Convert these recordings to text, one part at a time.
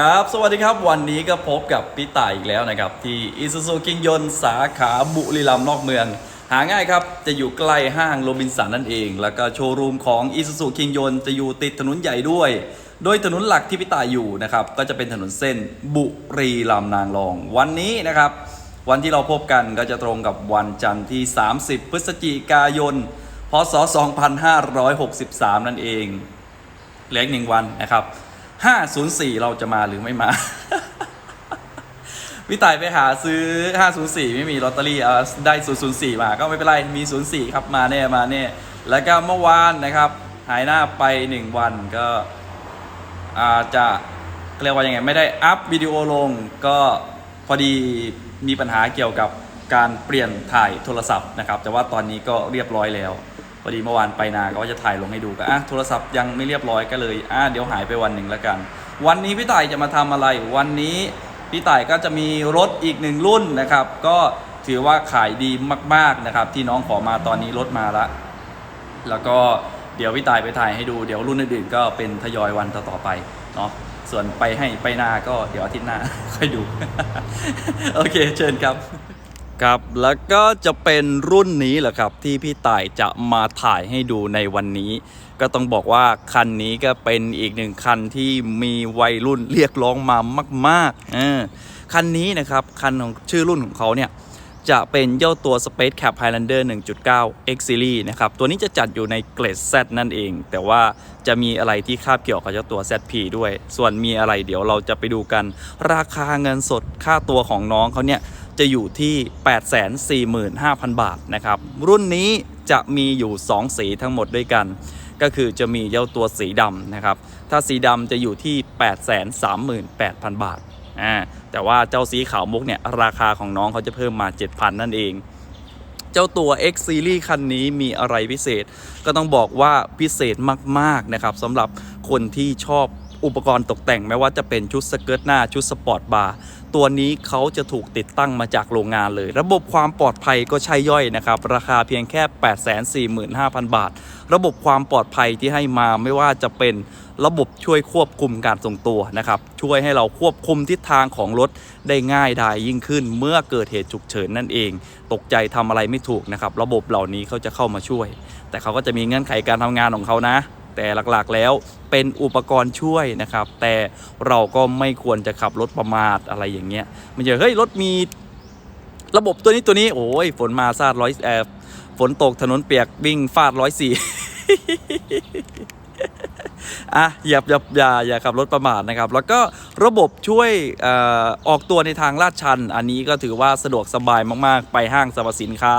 ครับ สวัสดีครับ วันนี้ก็พบกับพี่ต่ายอีกแล้วนะครับ ที่อิซูซูคิงยนสาขาบุรีรัมย์นอกเมือง หาง่ายครับ จะอยู่ใกล้ห้างโรบินสันนั่นเอง แล้วก็โชว์รูมของอิซูซูคิงยนจะอยู่ติดถนนใหญ่ด้วย โดยถนนหลักที่พี่ต่ายอยู่นะครับ ก็จะเป็นถนนเส้นบุรีรัมย์นางรอง วันนี้นะครับ วันที่เราพบกันก็จะตรงกับวันจันทร์ที่ 30 พฤศจิกายน พศ 2563 นั่นเองเหลืออีกหนึ่งวันนะครับ 504 เราจะมาหรือไม่มา พี่ต่ายไปหาซื้อ 504 ไม่มีลอตเตอรี่เอาได้ 004 มา ก็ไม่เป็นไร มี 04 ครับ มาแน่ มาแน่ แล้วก็เมื่อวานนะครับ หายหน้าไป 1 วันก็อาจจะเรียกว่ายังไง ไม่ได้อัพวิดีโอลง ก็พอดีมีปัญหาเกี่ยวกับการเปลี่ยนถ่ายโทรศัพท์นะครับ แต่ว่าตอนนี้ก็เรียบร้อยแล้ว พอดีเมื่อวานไปนาก็ว่าจะถ่ายลงให้ดูก็อะโทรศัพท์ยังไม่เรียบร้อยก็เลยอะเดี๋ยวหายไปวันหนึ่งแล้วกัน วันนี้พี่ต่ายจะมาทำอะไร วันนี้พี่ต่ายก็จะมีรถอีกหนึ่งรุ่นนะครับ ก็ถือว่าขายดีมากๆนะครับ ที่น้องขอมาตอนนี้รถมาละแล้วก็เดี๋ยวพี่ตายไปถ่ายให้ดูเดี๋ยวรุ่นอื่นๆก็เป็นทยอยวันต่อๆไปเนาะส่วนไปให้ไปนาก็เดี๋ยวอาทิตย์หน้าค่อยดู โอเคเชิญครับ ครับ แล้วก็จะเป็นรุ่นนี้แหละครับ ที่พี่ต่ายจะมาถ่ายให้ดูในวันนี้ ก็ต้องบอกว่าคันนี้ก็เป็นอีกหนึ่งคันที่มีวัยรุ่นเรียกร้องมามากๆเออคันนี้นะครับคันของชื่อรุ่นของเขาเนี่ยจะเป็นเจ้าตัว Space Cap Highlander 1.9 X Series นะครับ ตัวนี้จะจัดอยู่ในเกรด Z นั่นเอง แต่ว่าจะมีอะไรที่คาบเกี่ยวกับเจ้าตัว ZP ด้วย ส่วนมีอะไรเดี๋ยวเราจะไปดูกัน ราคาเงินสดค่าตัวของน้องเขาเนี่ย จะอยู่ที่ 845,000 บาทนะครับ รุ่นนี้จะมีอยู่ 2 สีทั้งหมดด้วยกัน ก็คือจะมีเจ้าตัวสีดำนะครับ ถ้าสีดำจะอยู่ที่ 838,000 บาทอ่าแต่ว่าเจ้าสีขาวมุกเนี่ย ราคาของน้องเขาจะเพิ่มมา 7,000 นั่นเอง เจ้าตัว X Series คันนี้มีอะไรพิเศษ ก็ต้องบอกว่าพิเศษมากๆนะครับสำหรับคนที่ชอบอุปกรณ์ตกแต่งไม่ว่าจะเป็นชุดสเกิร์ตหน้าชุดสปอร์ตบาร์ ตัวนี้เขาจะถูกติดตั้งมาจากโรงงานเลย ระบบความปลอดภัยก็ใช่ย่อยนะครับ ราคาเพียงแค่ 845,000 บาท ระบบความปลอดภัยที่ให้มาไม่ว่าจะเป็นระบบช่วยควบคุมการทรงตัวนะครับ ช่วยให้เราควบคุมทิศทางของรถได้ง่ายดายยิ่งขึ้น เมื่อเกิดเหตุฉุกเฉินนั่นเอง ตกใจทำอะไรไม่ถูกนะครับ ระบบเหล่านี้เขาจะเข้ามาช่วย แต่เขาก็จะมีเงื่อนไขการทำงานของเขานะ แต่หลักๆแล้วเป็นอุปกรณ์ช่วยนะครับ แต่เราก็ไม่ควรจะขับรถประมาทอะไรอย่างเงี้ยมันจะเฮ้ยรถมีระบบตัวนี้ตัวนี้โอ้ยฝนมาซาดร้อยแอบฝนตกถนนเปียกวิ่งฟาดร้อยสี่ อะอย่าอย่าอย่าอย่าขับรถประมาทนะครับ แล้วก็ระบบช่วยเอ่อออกตัวในทางลาดชัน อันนี้ก็ถือว่าสะดวกสบายมากๆ ไปห้างสรรพสินค้า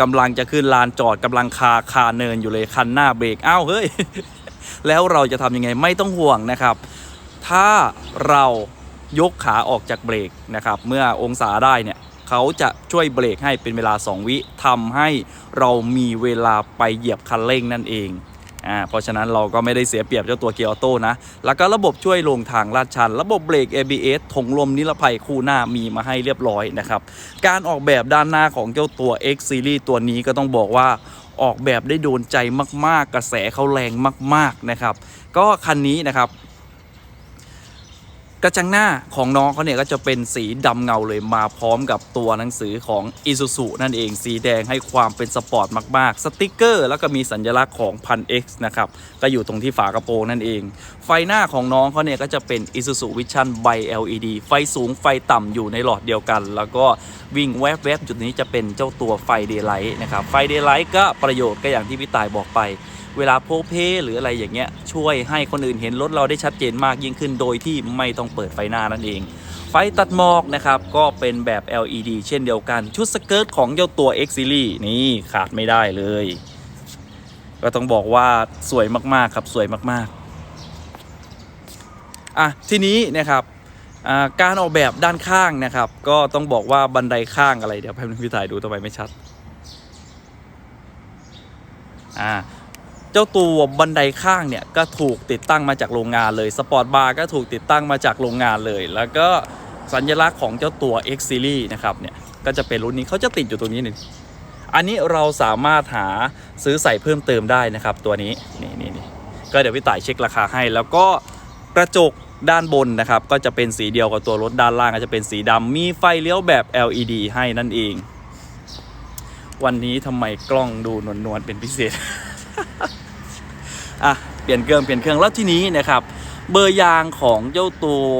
กำลังจะขึ้นลานจอดกำลังคาคาเนินอยู่เลยคันหน้าเบรกอ้าวเฮ้ย แล้วเราจะทำยังไงไม่ต้องห่วงนะครับ ถ้าเรายกขาออกจากเบรกนะครับ เมื่อองศาได้เนี่ยเขาจะช่วยเบรกให้เป็นเวลา 2 วิทำให้เรามีเวลาไปเหยียบคันเร่งนั่นเอง อ่าเพราะฉะนั้นเราก็ไม่ได้เสียเปรียบเจ้าตัวเกียร์ออโต้นะ แล้วก็ระบบช่วยลงทางลาดชัน ระบบเบรก ABS ถงลมนิรภัยคู่หน้ามีมาให้เรียบร้อยนะครับ การออกแบบด้านหน้าของเจ้าตัว X Series ตัวนี้ก็ต้องบอกว่าออกแบบได้โดนใจมาก ๆ กระแสเขาแรงมาก ๆ นะครับ ก็คันนี้นะครับ กระจังหน้าของน้องเขาเนี่ยก็จะเป็นสีดำเงาเลยมาพร้อมกับตัวหนังสือของ i s u z u นั่นเองสีแดงให้ความเป็นสปอร์ตมาก ๆ สติกเกอร์ แล้วก็มีสัญลักษณ์ของพัน X นะครับ ก็อยู่ตรงที่ฝากระโปรงนั่นเอง ไฟหน้าของน้องเขาเนี่ยก็จะเป็น i s u z u Vision by LED ไฟสูงไฟต่ำอยู่ในหลอดเดียวกัน แล้วก็วิ่งแวบๆจุดนี้จะเป็นเจ้าตัวไฟเดย์ไลท์นะครับไฟเดย์ไลท์ก็ประโยชน์ก็อย่างที่พี่ตายบอกไป เวลาโพเพหรืออะไรอย่างเงี้ยช่วยให้คนอื่นเห็นรถเราได้ชัดเจนมากยิ่งขึ้น โดยที่ไม่ต้องเปิดไฟหน้านั่นเอง ไฟตัดหมอกนะครับก็เป็นแบบ LED เช่นเดียวกัน ชุดสเกิร์ตของเจ้าตัว X Series นี่ขาดไม่ได้เลย ก็ต้องบอกว่าสวยมากๆครับสวยมากๆอะทีนี้นะครับการออกแบบด้านข้างนะครับ ก็ต้องบอกว่าบันไดข้างอะไรเดี๋ยวแป๊บนึงพี่ถ่ายดูทำไมไม่ชัดอ่า เจ้าตัวบันไดข้างเนี่ยก็ถูกติดตั้งมาจากโรงงานเลย สปอร์ตบาร์ก็ถูกติดตั้งมาจากโรงงานเลย แล้วก็สัญลักษณ์ของเจ้าตัว X Series นะครับเนี่ยก็จะเป็นรุ่นนี้เขาจะติดอยู่ตรงนี้หนึ่งอันนี้เราสามารถหาซื้อใส่เพิ่มเติมได้นะครับ ตัวนี้นี่นี่นี่ก็เดี๋ยวพี่ต่ายเช็คราคาให้ แล้วก็กระจกด้านบนนะครับก็จะเป็นสีเดียวกับตัวรถด้านล่างก็จะเป็นสีดำมีไฟเลี้ยวแบบ LED ให้นั่นเอง วันนี้ทำไมกล้องดูนวลๆเป็นพิเศษ อะเปลี่ยนเครื่องเปลี่ยนเครื่องแล้วทีนี้นะครับเบอร์ยางของเจ้าตัว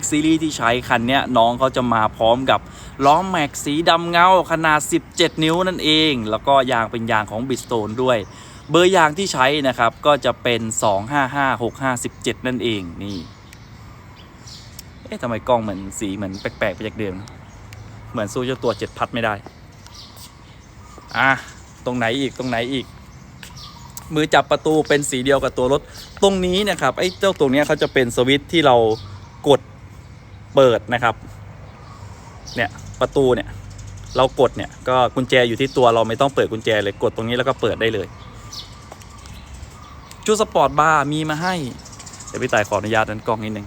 X Series ที่ใช้คันนี้น้องเขาจะมาพร้อมกับล้อแม็กสีดำเงาขนาด 17 นิ้วนั่นเอง แล้วก็ยางเป็นยางของ Bridgestone ด้วย เบอร์ยางที่ใช้นะครับก็จะเป็น 2556517นั่นเองนี่ เอ๊ะทำไมกล้องเหมือนสีเหมือนแปลกๆไปจากเดิม เหมือนสู้เจ้าตัว 7 พัดไม่ได้ อะ ตรงไหนอีกตรงไหนอีก มือจับประตูเป็นสีเดียวกับตัวรถ ตรงนี้นะครับไอ้เจ้าตรงนี้เขาจะเป็นสวิตช์ที่เรากดเปิดนะครับ เนี่ยประตูเนี่ยเรากดเนี่ยก็กุญแจอยู่ที่ตัวเราไม่ต้องเปิดกุญแจเลยกดตรงนี้แล้วก็เปิดได้เลย ชุดสปอร์ตบาร์มีมาให้เดี๋ยวพี่ต่ายขออนุญาตนั้นกล้องนิดนึง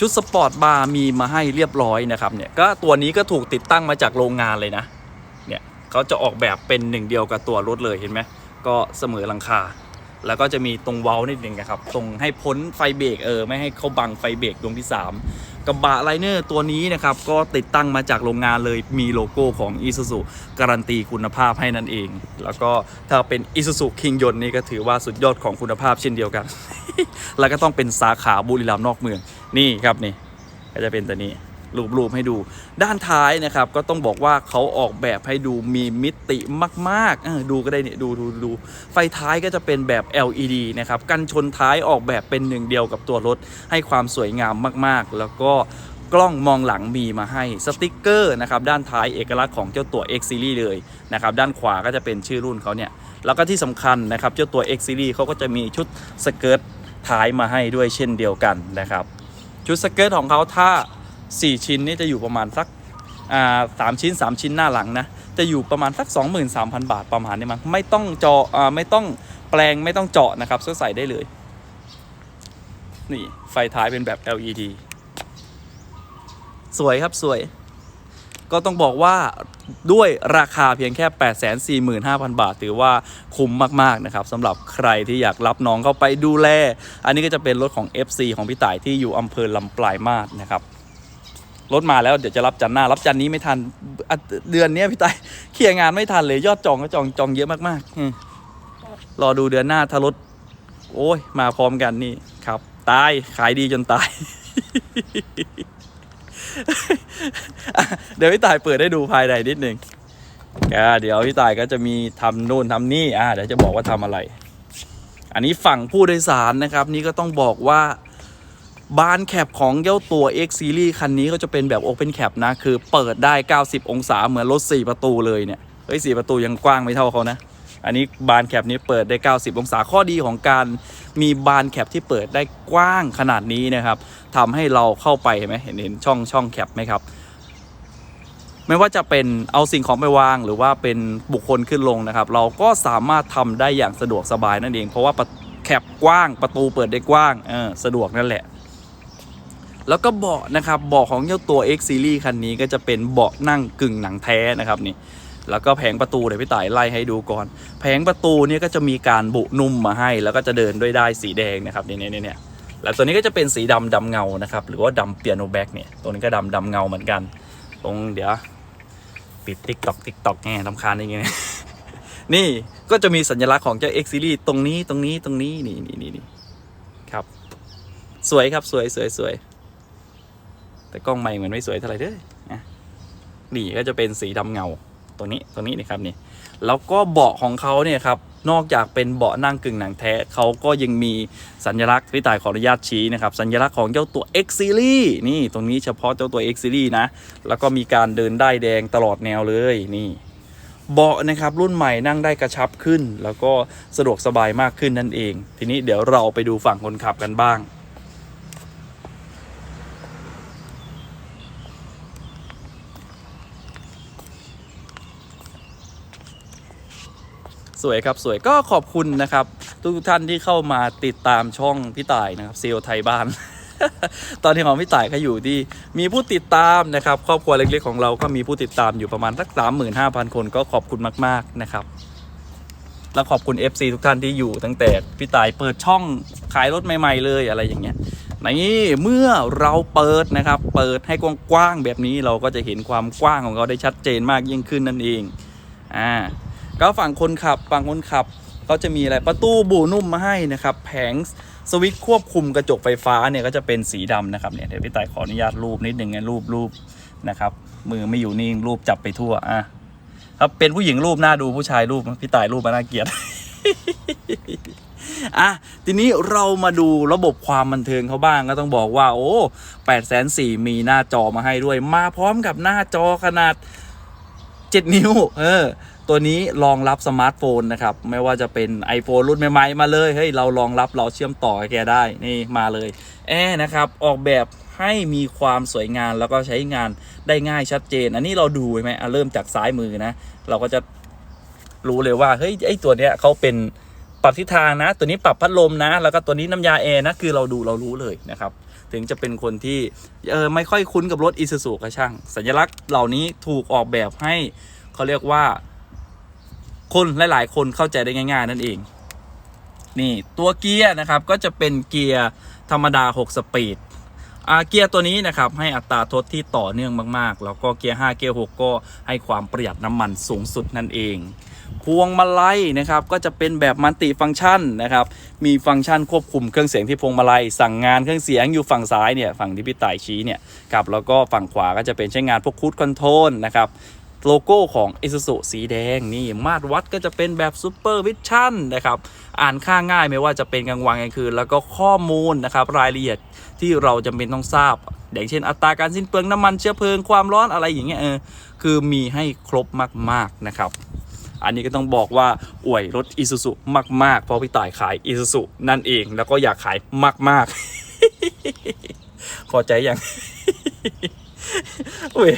ชุดสปอร์ตบาร์มีมาให้เรียบร้อยนะครับเนี่ยก็ตัวนี้ก็ถูกติดตั้งมาจากโรงงานเลยนะเนี่ยเขาจะออกแบบเป็นหนึ่งเดียวกับตัวรถเลยเห็นไหมก็เสมอหลังคา แล้วก็จะมีตรงเว้านิดนึงนะครับตรงให้พ้นไฟเบรกเออไม่ให้เขาบังไฟเบรกดวงที่ 3กระบะไลเนอร์ตัวนี้นะครับก็ติดตั้งมาจากโรงงานเลยมีโลโก้ของ i s u z u การันตีคุณภาพให้นั่นเอง แล้วก็ถ้าเป็น i s u z u คิงยนนี่ก็ถือว่าสุดยอดของคุณภาพเช่นเดียวกัน แล้วก็ต้องเป็นสาขาบุรีรัมย์นอกเมือง นี่ครับนี่ก็จะเป็นตัวนี้รูปๆให้ดูด้านท้ายนะครับ ก็ต้องบอกว่าเขาออกแบบให้ดูมีมิติมากๆดูก็ได้เนี่ยดูดูดูไฟท้ายก็จะเป็นแบบ LED นะครับกันชนท้ายออกแบบเป็นหนึ่งเดียวกับตัวรถ ให้ความสวยงามมากๆ แล้วก็กล้องมองหลังมีมาให้สติกเกอร์นะครับด้านท้ายเอกลักษณ์ของเจ้าตัว X Series เลยนะครับด้านขวาก็จะเป็นชื่อรุ่นเขาเนี่ยแล้วก็ที่สำคัญนะครับเจ้าตัว X Series เขาก็จะมีชุดสเกิร์ตท้ายมาให้ด้วยเช่นเดียวกันนะครับ ชุดสเกิร์ตของเขาถ้า 4 ชิ้นนี่จะอยู่ประมาณสักสามชิ้น 3 ชิ้นหน้าหลังนะ จะอยู่ประมาณสัก 23,000 บาทประมาณนี้มั้งไม่ต้องเจาะอ่าไม่ต้องแปลงไม่ต้องเจาะนะครับก็ใส่ได้เลย นี่ไฟท้ายเป็นแบบ LED สวยครับสวย ก็ต้องบอกว่าด้วยราคาเพียงแค่ 845,000 บาท ถือว่าคุ้มมาก ๆ นะครับสำหรับใครที่อยากรับน้องเข้าไปดูแล อันนี้ก็จะเป็นรถของ FC ของพี่ต่ายที่อยู่อำเภอลำปลายมาศนะครับรถมาแล้วเดี๋ยวจะรับจันหน้า รับจันนี้ไม่ทันเดือนนี้พี่ต่ายเคลียร์งานไม่ทันเลยยอดจองก็จองจองเยอะมากๆรอดูเดือนหน้าถ้ารถโอ้ยมาพร้อมกันนี่ครับ ตายขายดีจนตาย เดี๋ยวพี่ต่ายเปิดให้ดูภายในนิดนึงอ่าเดี๋ยวพี่ต่ายก็จะมีทำนู่นทำนี่อ่าเดี๋ยวจะบอกว่าทำอะไร อันนี้ฝั่งผู้โดยสารนะครับ นี่ก็ต้องบอกว่าบานแคปของเจ้าตัว X Series คันนี้ก็จะเป็นแบบ Open Cap นะ คือเปิดได้ 90 องศาเหมือนรถ 4 ประตูเลยเนี่ยเฮ้ย 4 ประตูยังกว้างไม่เท่าเขานะ อันนี้บานแคปนี้เปิดได้ 90 องศาข้อดีของการมีบานแคปที่เปิดได้กว้างขนาดนี้นะครับทำให้เราเข้าไปเห็นไหมเห็นเห็นช่องช่องแคปไหมครับไม่ว่าจะเป็นเอาสิ่งของไปวางหรือว่าเป็นบุคคลขึ้นลงนะครับ เราก็สามารถทำได้อย่างสะดวกสบายนั่นเอง เพราะว่าแคปกว้างประตูเปิดได้กว้างเออสะดวกนั่นแหละ แล้วก็เบาะนะครับเบาะของเจ้าตัว X Series คันนี้ก็จะเป็นเบาะนั่งกึ่งหนังแท้นะครับนี่ แล้วก็แผงประตูเดี๋ยวพี่ต่ายไล่ให้ดูก่อน แผงประตูเนี่ยก็จะมีการบุนุ่มมาให้ แล้วก็จะเดินด้วยได้สีแดงนะครับเนี่ยเนี่ยเนี่ยแล้วตัวนี้ก็จะเป็นสีดำดำเงานะครับหรือว่าดำเปียโนแบ็กเนี่ยตัวนี้ก็ดำดำเงาเหมือนกัน ตรงเดี๋ยวปิดติ๊กตอกติ๊กตอกแง่ลำคาญอย่างเงี้ยนี่ก็จะมีสัญลักษณ์ของเจ้า X Series ตรงนี้ตรงนี้ตรงนี้นี่นี่นี่ครับ สวยครับสวยสวยสวยแต่กล้องใหม่เหมือนไม่สวยเท่าไหร่เด้อนะนี่ก็จะเป็นสีดำเงา ตัวนี้ตัวนี้นะครับนี่แล้วก็เบาะของเขาเนี่ยครับนอกจากเป็นเบาะนั่งกึ่งหนังแท้เขาก็ยังมีสัญลักษณ์พี่ต่ายขออนุญาตชี้นะครับ สัญลักษณ์ของเจ้าตัว X Series นี่ตรงนี้เฉพาะเจ้าตัว X Series นะ แล้วก็มีการเดินได้แดงตลอดแนวเลยนี่เบาะนะครับรุ่นใหม่นั่งได้กระชับขึ้น แล้วก็สะดวกสบายมากขึ้นนั่นเอง ทีนี้เดี๋ยวเราไปดูฝั่งคนขับกันบ้าง วยครับสวยก็ขอบคุณนะครับ ทุกท่านที่เข้ามาติดตามช่องพี่ต่ายนะครับเซลไทยบ้าน ตอนนี้ของพี่ต่ายเขาอยู่ที่มีผู้ติดตามนะครับครอบครัวเล็กๆของเราก็มีผู้ติดตามอยู่ประมาณสักสามหมื่นห้าพันคนก็ขอบคุณมากๆนะครับแล้วขอบคุณ FC ทุกท่านที่อยู่ตั้งแต่พี่ต่ายเปิดช่องขายรถใหม่ ๆ เลยอะไรอย่างเงี้ยนี่เมื่อเราเปิดนะครับ เปิดให้กว้างๆแบบนี้เราก็จะเห็นความกว้างของเขาได้ชัดเจนมากยิ่งขึ้นนั่นเองอ่า ก็ฝั่งคนขับฝั่งคนขับเขาจะมีอะไรประตูบูนุ่มมาให้นะครับ แผงสวิตช์ควบคุมกระจกไฟฟ้าเนี่ยก็จะเป็นสีดำนะครับเนี่ยเดี๋ยวพี่ต่ายขออนุญาตรูปนิดหนึ่งนะรูปรูปนะครับ มือไม่อยู่นิ่งรูปจับไปทั่วอะครับเป็นผู้หญิงรูปหน้าดูผู้ชายรูปพี่ต่ายรูปมาน่าเกลียดอะทีนี้เรามาดูระบบความบันเทิงเขาบ้างก็ต้องบอกว่า โอ้แปดแสนสี่มีหน้าจอมาให้ด้วย มาพร้อมกับหน้าจอขนาด 7 นิ้ว เออ ตัวนี้รองรับสมาร์ทโฟนนะครับ ไม่ว่าจะเป็น iPhone รุ่นใหม่ๆมาเลยเฮ้ยเรารองรับเราเชื่อมต่อแกได้นี่มาเลยแอร์นะครับออกแบบให้มีความสวยงามแล้วก็ใช้งานได้ง่ายชัดเจน อันนี้เราดูไหมเริ่มจากซ้ายมือนะ เราก็จะรู้เลยว่าเฮ้ยไอตัวเนี้ยเขาเป็นปรับทิศทางนะ ตัวนี้ปรับพัดลมนะ แล้วก็ตัวนี้น้ำยาแอร์นะคือเราดูเรารู้เลยนะครับ ถึงจะเป็นคนที่เออไม่ค่อยคุ้นกับรถอีซูซูก็ช่าง สัญลักษณ์เหล่านี้ถูกออกแบบให้เขาเรียกว่า คนหลาย ๆ คนเข้าใจได้ง่าย ๆ นั่นเอง นี่ตัวเกียร์นะครับก็จะเป็นเกียร์ธรรมดา 6 สปีดเกียร์ตัวนี้นะครับให้อัตราทดที่ต่อเนื่องมาก ๆ แล้วก็เกียร์ 5 เกียร์ 6 ก็ให้ความประหยัดน้ำมันสูงสุดนั่นเอง พวงมาลัยนะครับก็จะเป็นแบบมัลติฟังก์ชันนะครับ มีฟังก์ชันควบคุมเครื่องเสียงที่พวงมาลัย สั่งงานเครื่องเสียงอยู่ฝั่งซ้ายเนี่ยฝั่งที่พี่ต่ายชี้เนี่ยครับแล้วก็ฝั่งขวาก็จะเป็นใช้งานพวกคูดคอนโทรลนะครับ โลโก้ของ i s u z u สีแดงนี่มาตรวัดก็จะเป็นแบบ Super Vision นะครับอ่านค่าง่ายไม่ว่าจะเป็นกลางวันกลางคืน แล้วก็ข้อมูลนะครับรายละเอียดที่เราจำเป็นต้องทราบอย่างเช่นอัตราการสิ้นเปลืองน้ำมันเชื้อเพลิงความร้อนอะไรอย่างเงี้ยเออคือมีให้ครบมาก ๆ นะครับ อันนี้ก็ต้องบอกว่าอวยรถ i s u z u มาก ๆ เพราะพี่ต่ายขาย i s u z u นั่นเองแล้วก็อยากขายมาก ๆ พอใจยังอุ้ย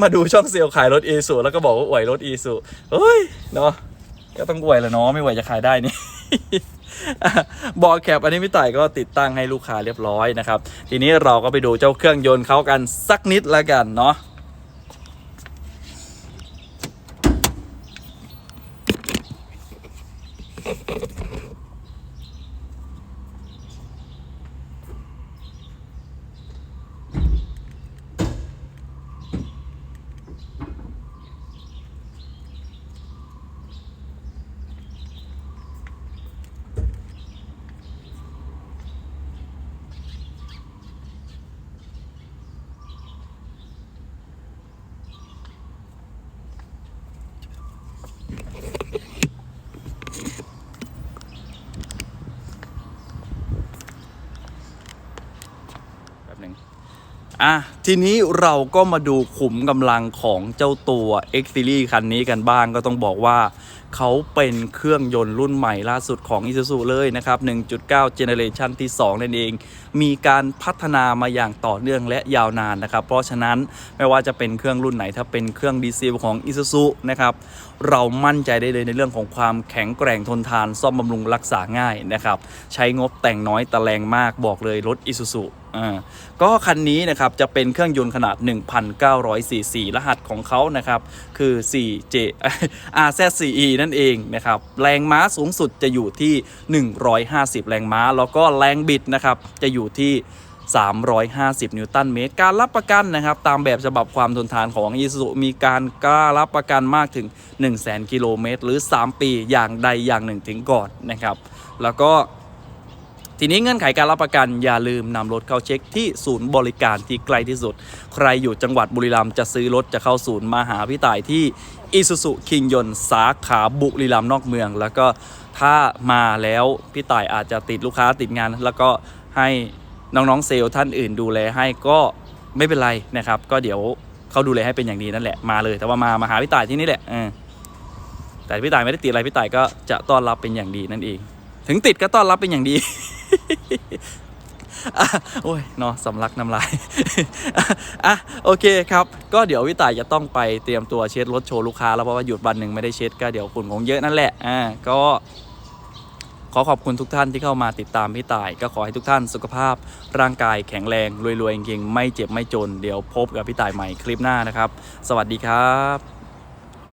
มาดูช่องเซลล์ขายรถอีสุแล้วก็บอกว่าอวยรถอีสุเฮ้ยเนาะก็ต้องอวยแหละเนาะไม่ไหวจะขายได้นี่บอกแคปอันนี้พี่ต่ายก็ติดตั้งให้ลูกค้าเรียบร้อยนะครับ ทีนี้เราก็ไปดูเจ้าเครื่องยนต์เขากันสักนิดละกันเนาะ หนึงอะทีนี้เราก็มาดูขุมกำลังของเจ้าตัว X Series คันนี้กันบ้างก็ต้องบอกว่า เขาเป็นเครื่องยนต์รุ่นใหม่ล่าสุดของ Isuzu เลยนะครับ 1.9 Generation ที่ 2 นั่นเอง มีการพัฒนามาอย่างต่อเนื่องและยาวนานนะครับ เพราะฉะนั้นไม่ว่าจะเป็นเครื่องรุ่นไหนถ้าเป็นเครื่องดีเซลของ Isuzu นะครับ เรามั่นใจได้เลยในเรื่องของความแข็งแกร่งทนทาน ซ่อมบำรุงรักษาง่ายนะครับ ใช้งบแต่งน้อยแต่แรงมากบอกเลยรถ Isuzu อ่าก็คันนี้นะครับจะเป็นเครื่องยนต์ขนาด 1,900ซีซีรหัสของเขานะครับคือ 4J RZ4E นั่นเองนะครับแรงม้าสูงสุดจะอยู่ที่ 150 แรงม้า แล้วก็แรงบิดนะครับจะอยู่ที่ 350 นิวตันเมตร การรับประกันนะครับ ตามแบบฉบับความทนทานของ i s u z u มีการกล้ารับประกันมากถึง 100,000 กิโลเมตร หรือ 3 ปีอย่างใดอย่างหนึ่งถึงก่อนนะครับ แล้วก็ ทีนี้เงื่อนไขการรับประกันอย่าลืมนำรถเข้าเช็คที่ศูนย์บริการที่ใกล้ที่สุด ใครอยู่จังหวัดบุรีรัมย์จะซื้อรถจะเข้าศูนย์มาหาพี่ต่ายที่อิสุสุคิงยนสาขาบุรีรัมย์นอกเมือง แล้วก็ถ้ามาแล้วพี่ต่ายอาจจะติดลูกค้าติดงาน แล้วก็ให้น้องๆเซลล์ท่านอื่นดูแลให้ก็ไม่เป็นไรนะครับ ก็เดี๋ยวเขาดูแลให้เป็นอย่างดีนั่นแหละมาเลย แต่ว่ามามาหาพี่ต่ายที่นี่แหละแต่พี่ต่ายไม่ได้ติดอะไรพี่ต่ายก็จะต้อนรับเป็นอย่างดีนั่นเอง ถึงติดก็ต้อนรับเป็นอย่างดีโอ้ยเนาะสำลักน้ำลาย อะ โอเคครับ ก็เดี๋ยววิต่ายจะต้องไปเตรียมตัวเช็ดรถโชว์ลูกค้าแล้ว เพราะว่าหยุดวันหนึ่งไม่ได้เช็ดก็เดี๋ยวฝุ่นคงเยอะนั่นแหละ อ่า ก็ขอขอบคุณทุกท่านที่เข้ามาติดตามพี่ต่าย ก็ขอให้ทุกท่านสุขภาพ ร่างกายแข็งแรง รวยๆเก่งๆไม่เจ็บไม่จน เดี๋ยวพบกับพี่ต่ายใหม่คลิปหน้านะครับ สวัสดีครับ